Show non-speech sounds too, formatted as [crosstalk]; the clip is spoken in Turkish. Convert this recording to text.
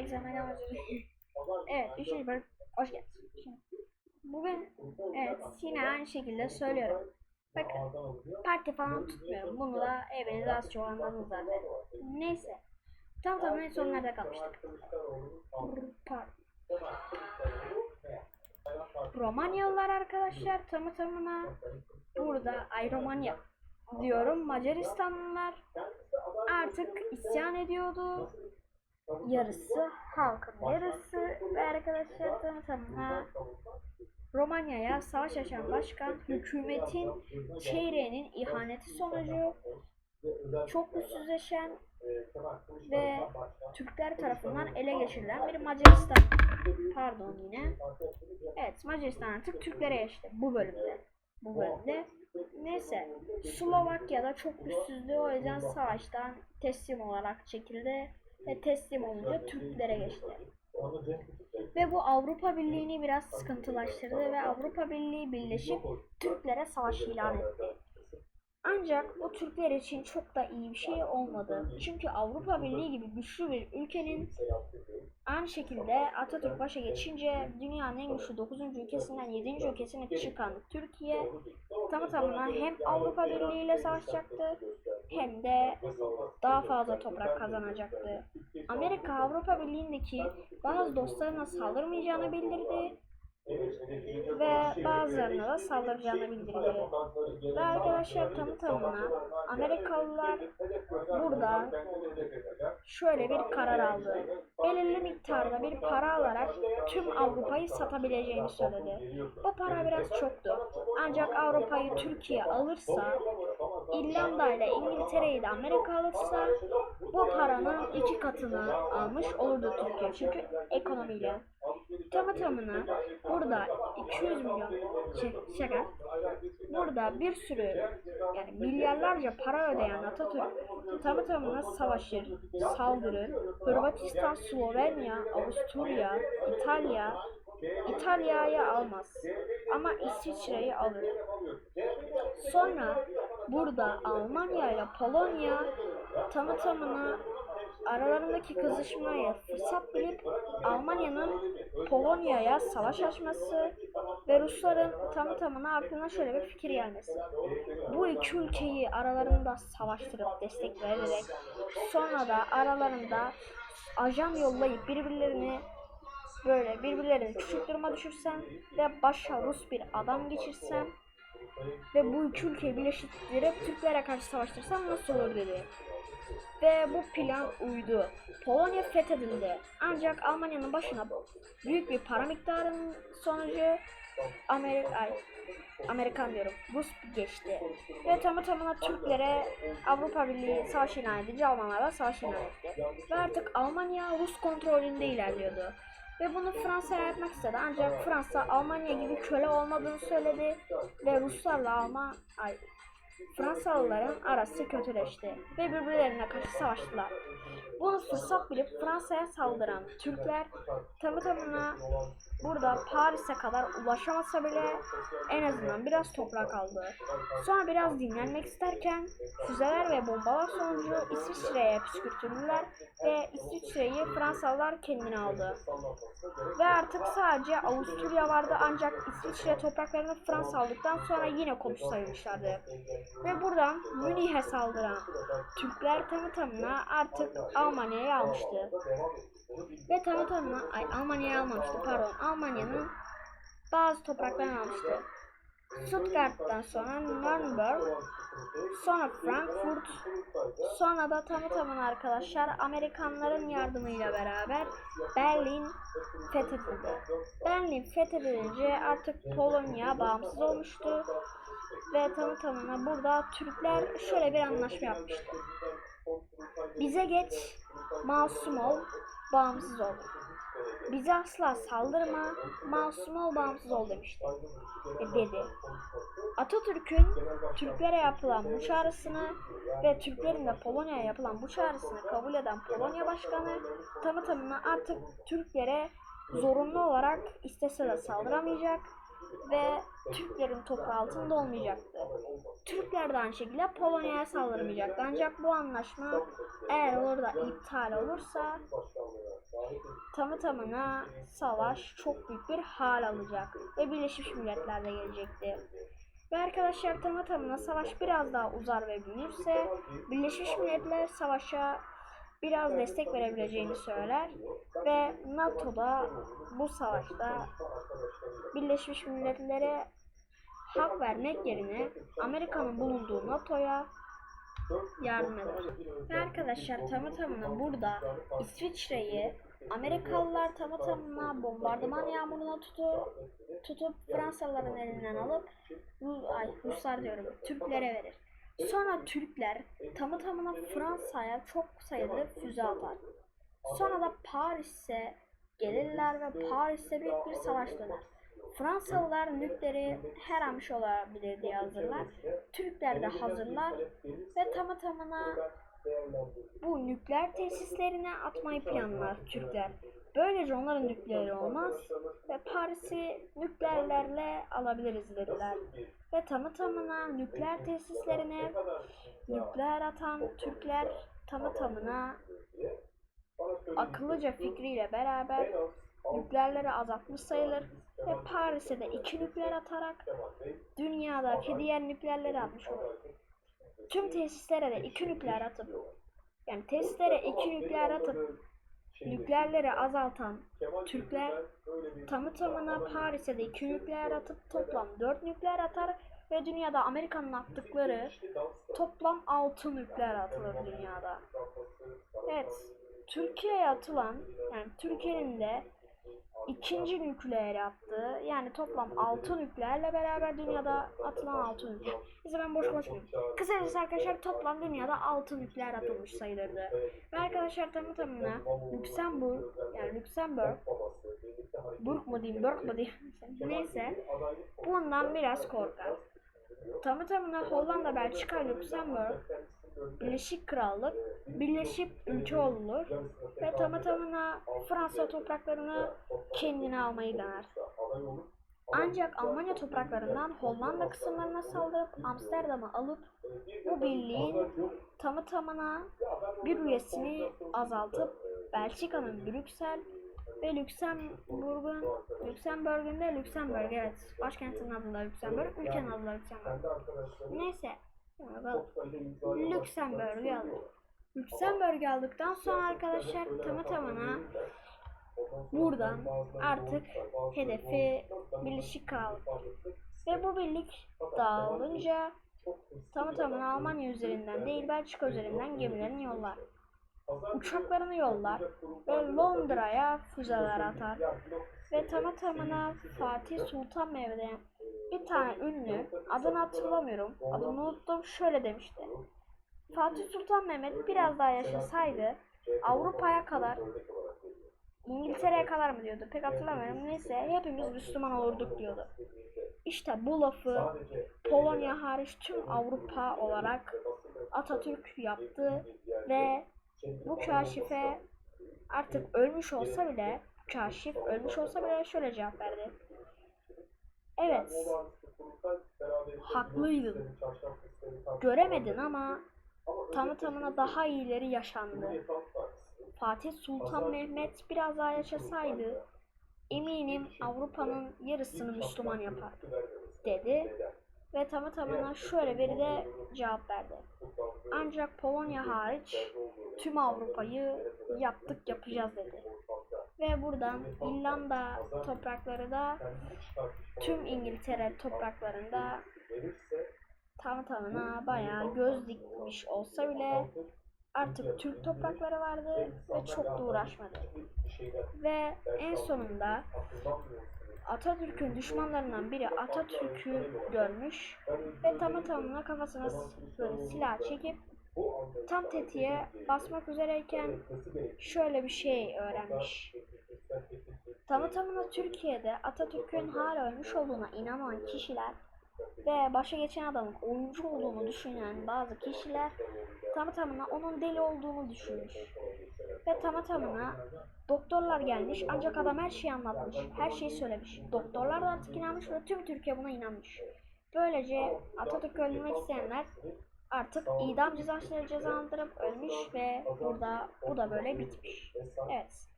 Egzameden özür dilerim. Evet, üçüncü bölüm. Hoş geldiniz. Bugün evet yine aynı şekilde söylüyorum. Bakın parti falan tutmuyorum. Bunu da eviniz az çok anladınız zaten. Neyse. Tam tam en son nerede kalmıştık? Romanyalılar arkadaşlar tamı tamına burada ay Romanya diyorum Macaristanlılar artık isyan ediyordu. Yarısı halkın yarısı ve arkadaşlar tamı tamına Romanya'ya savaş açan başkan hükümetin çeyreğinin ihaneti sonucu çok güçsüzleşen ve Türkler tarafından ele geçirilen bir Macaristan. Pardon yine. Evet Macaristan artık Türklere geçti bu bölümde. Bu bölümde. Neyse Slovakya'da çok güçsüzdü o yüzden savaştan teslim olarak çekildi ve teslim olunca Türklere geçti. Ve bu Avrupa Birliği'ni biraz sıkıntılaştırdı ve Avrupa Birliği birleşip Türklere savaş ilan etti. Ancak bu Türkler için çok da iyi bir şey olmadı. Çünkü Avrupa Birliği gibi güçlü bir ülkenin aynı şekilde Atatürk başa geçince dünyanın en güçlü 9. ülkesinden 7. ülkesine çıkan Türkiye tamı tamına hem Avrupa Birliği ile savaşacaktı hem de daha fazla toprak kazanacaktı. Amerika Avrupa Birliği'ndeki bazı dostlarına saldırmayacağını bildirdi bazılarına da saldıracağını bildirdi. Ve arkadaşlar tamı tamına Amerikalılar burada şöyle bir karar aldı. Belirli miktarda bir para alarak tüm Avrupa'yı satabileceğini söyledi. Bu para biraz çoktu. Ancak Avrupa'yı Türkiye alırsa, İrlanda ile İngiltere'yi de Amerika alırsa bu paranın iki katını almış olurdu Türkiye. Çünkü ekonomiyle. Tamı tamına burada 200 milyon şey, şaka burada bir sürü yani milyarlarca para ödeyen Atatürk tamı tamına savaşır, saldırır. Hırvatistan, Slovenya, Avusturya, İtalya İtalya'yı almaz ama İsviçre'yi alır. Sonra burada Almanya ile Polonya tamı tamına aralarındaki kızışmaya fırsat bilip Almanya'nın Polonya'ya savaş açması ve Rusların tamı tamına aklına şöyle bir fikir gelmesi. Bu iki ülkeyi aralarında savaştırıp destek vererek sonra da aralarında ajan yollayıp birbirlerini böyle birbirlerini küçük duruma düşürsen ve başa Rus bir adam geçirsen ve bu iki ülkeyi birleştirip Türklere karşı savaştırsam nasıl olur dedi. Ve bu plan uydu. Polonya fethedildi. Ancak Almanya'nın başına büyük bir para miktarının sonucu Amerika, Amerikan diyorum, Rus geçti. Ve tamı tamına Türklere Avrupa Birliği savaş ilan edince Almanlara savaş ilan etti. Ve artık Almanya Rus kontrolünde ilerliyordu. Ve bunu Fransa'ya yapmak istedi. Ancak Fransa Almanya gibi köle olmadığını söyledi. Ve Ruslarla Alman, ay, Fransalıların arası kötüleşti ve birbirlerine karşı savaştılar. Bunu fırsat bilip Fransa'ya saldıran Türkler tamı tamına burada Paris'e kadar ulaşamasa bile en azından biraz toprak aldı. Sonra biraz dinlenmek isterken füzeler ve bombalar sonucu İsviçre'ye püskürtüldüler ve İsviçre'yi Fransalılar kendine aldı. Ve artık sadece Avusturya vardı ancak İsviçre topraklarını Fransa aldıktan sonra yine komşu sayılmışlardı. Ve buradan Münih'e saldıran Türkler tamı tamına artık Almanya'yı almıştı. Ve tamı tamına, ay Almanya'yı almamıştı pardon, Almanya'nın bazı topraklarını almıştı. Stuttgart'tan sonra Nürnberg, sonra Frankfurt, sonra da tamı tamına arkadaşlar Amerikanların yardımıyla beraber Berlin fethedildi. Berlin fethedilince artık Polonya bağımsız olmuştu ve tamı tamına burada Türkler şöyle bir anlaşma yapmıştı. Bize geç, masum ol, bağımsız ol. Bize asla saldırma, masum ol, bağımsız ol demişti. E, dedi. Atatürk'ün Türklere yapılan bu çağrısını ve Türklerin de Polonya'ya yapılan bu çağrısını kabul eden Polonya Başkanı tamı tamına artık Türklere zorunlu olarak istese de saldıramayacak ve Türklerin toprağı altında olmayacaktı. Türkler de aynı şekilde Polonya'ya saldırmayacaktı. Ancak bu anlaşma eğer olur da iptal olursa tamı tamına savaş çok büyük bir hal alacak ve Birleşmiş Milletler de gelecekti. Ve arkadaşlar tamı tamına savaş biraz daha uzar ve büyürse Birleşmiş Milletler savaşa biraz destek verebileceğini söyler ve NATO da bu savaşta Birleşmiş Milletler'e hak vermek yerine Amerika'nın bulunduğu NATO'ya yardım eder. Ve arkadaşlar tamı tamına burada İsviçre'yi Amerikalılar tamı tamına bombardıman yağmuruna tutu, tutup Fransalıların elinden alıp ay, Ruslar diyorum Türklere verir. Sonra Türkler tamı tamına Fransa'ya çok sayıda füze atar. Sonra da Paris'e gelirler ve Paris'te büyük bir savaş döner. Fransalılar nükleri her şey olabilir diye hazırlar. Türkler de hazırlar ve tamı tamına bu nükleer tesislerine atmayı planlar Türkler. Böylece onların nükleeri olmaz ve Paris'i nükleerlerle alabiliriz dediler. Ve tamı tamına nükleer tesislerine nükleer atan Türkler tamı tamına akıllıca fikriyle beraber nükleerleri azaltmış sayılır ve Paris'e de iki nükleer atarak dünyadaki diğer nükleerleri atmış olur. Tüm tesislere de iki nükleer atıp yani tesislere iki nükleer atıp nükleerleri azaltan Türkler tamı tamına Paris'e de iki nükleer atıp toplam dört nükleer atar ve dünyada Amerika'nın attıkları toplam altı nükleer atılır dünyada. Evet, Türkiye'ye atılan yani Türkiye'nin de ikinci nükleer attığı yani toplam 6 nükleerle beraber dünyada atılan 6 nükleer. Neyse ben boş konuşmayayım. Kısacası arkadaşlar toplam dünyada 6 nükleer atılmış sayılırdı. Ve arkadaşlar tamı tamına Lüksemburg yani Lüksemburg Burg mu diyeyim, Burg mu diyeyim [laughs] neyse bundan biraz korkar. Tamı tamına Hollanda, Belçika, Lüksemburg Birleşik Krallık birleşip ülke olunur ve tamı Fransa topraklarını kendine almayı dener. Ancak Almanya topraklarından Hollanda kısımlarına saldırıp Amsterdam'ı alıp bu birliğin tamı bir üyesini azaltıp Belçika'nın Brüksel ve Lüksemburg'un Lüksemburg'un da Lüksemburg evet başkentinin adı da Lüksemburg ülkenin adı da Lüksemburg neyse. Lüksemburg'u alır. Lüksemburg'u aldıktan sonra arkadaşlar tamı tamına buradan artık hedefi Birleşik Krallık. Ve bu birlik dağılınca tamı tamına Almanya üzerinden değil Belçika üzerinden gemilerini yollar. Uçaklarını yollar ve Londra'ya füzeler atar. Ve tamı tamına Fatih Sultan Mehmet'e bir tane ünlü adını hatırlamıyorum adını unuttum şöyle demişti. Fatih Sultan Mehmet biraz daha yaşasaydı Avrupa'ya kadar İngiltere'ye kadar mı diyordu pek hatırlamıyorum neyse hepimiz Müslüman olurduk diyordu. İşte bu lafı Polonya hariç tüm Avrupa olarak Atatürk yaptı ve bu kaşife artık ölmüş olsa bile kaşif ölmüş olsa bile şöyle cevap verdi. Evet, haklıydın. Göremedin ama tamı tamına daha iyileri yaşandı. Fatih Sultan Mehmet biraz daha yaşasaydı eminim Avrupa'nın yarısını Müslüman yapar dedi ve tamı tamına şöyle bir de cevap verdi. Ancak Polonya hariç tüm Avrupa'yı yaptık yapacağız dedi. Ve buradan İrlanda toprakları da tüm İngiltere topraklarında tam tamına bayağı göz dikmiş olsa bile artık Türk toprakları vardı ve çok da uğraşmadı. Ve en sonunda Atatürk'ün düşmanlarından biri Atatürk'ü görmüş ve tamı tamına kafasına silah çekip tam tetiğe basmak üzereyken şöyle bir şey öğrenmiş. Tamı tamına Türkiye'de Atatürk'ün hala ölmüş olduğuna inanan kişiler ve başa geçen adamın oyuncu olduğunu düşünen bazı kişiler tamı tamına onun deli olduğunu düşünmüş. Ve tamı tamına doktorlar gelmiş ancak adam her şeyi anlatmış, her şeyi söylemiş. Doktorlar da artık inanmış ve tüm Türkiye buna inanmış. Böylece Atatürk'ü öldürmek isteyenler artık idam cezasıyla cezalandırıp ölmüş ve burada bu da böyle bitmiş. Evet.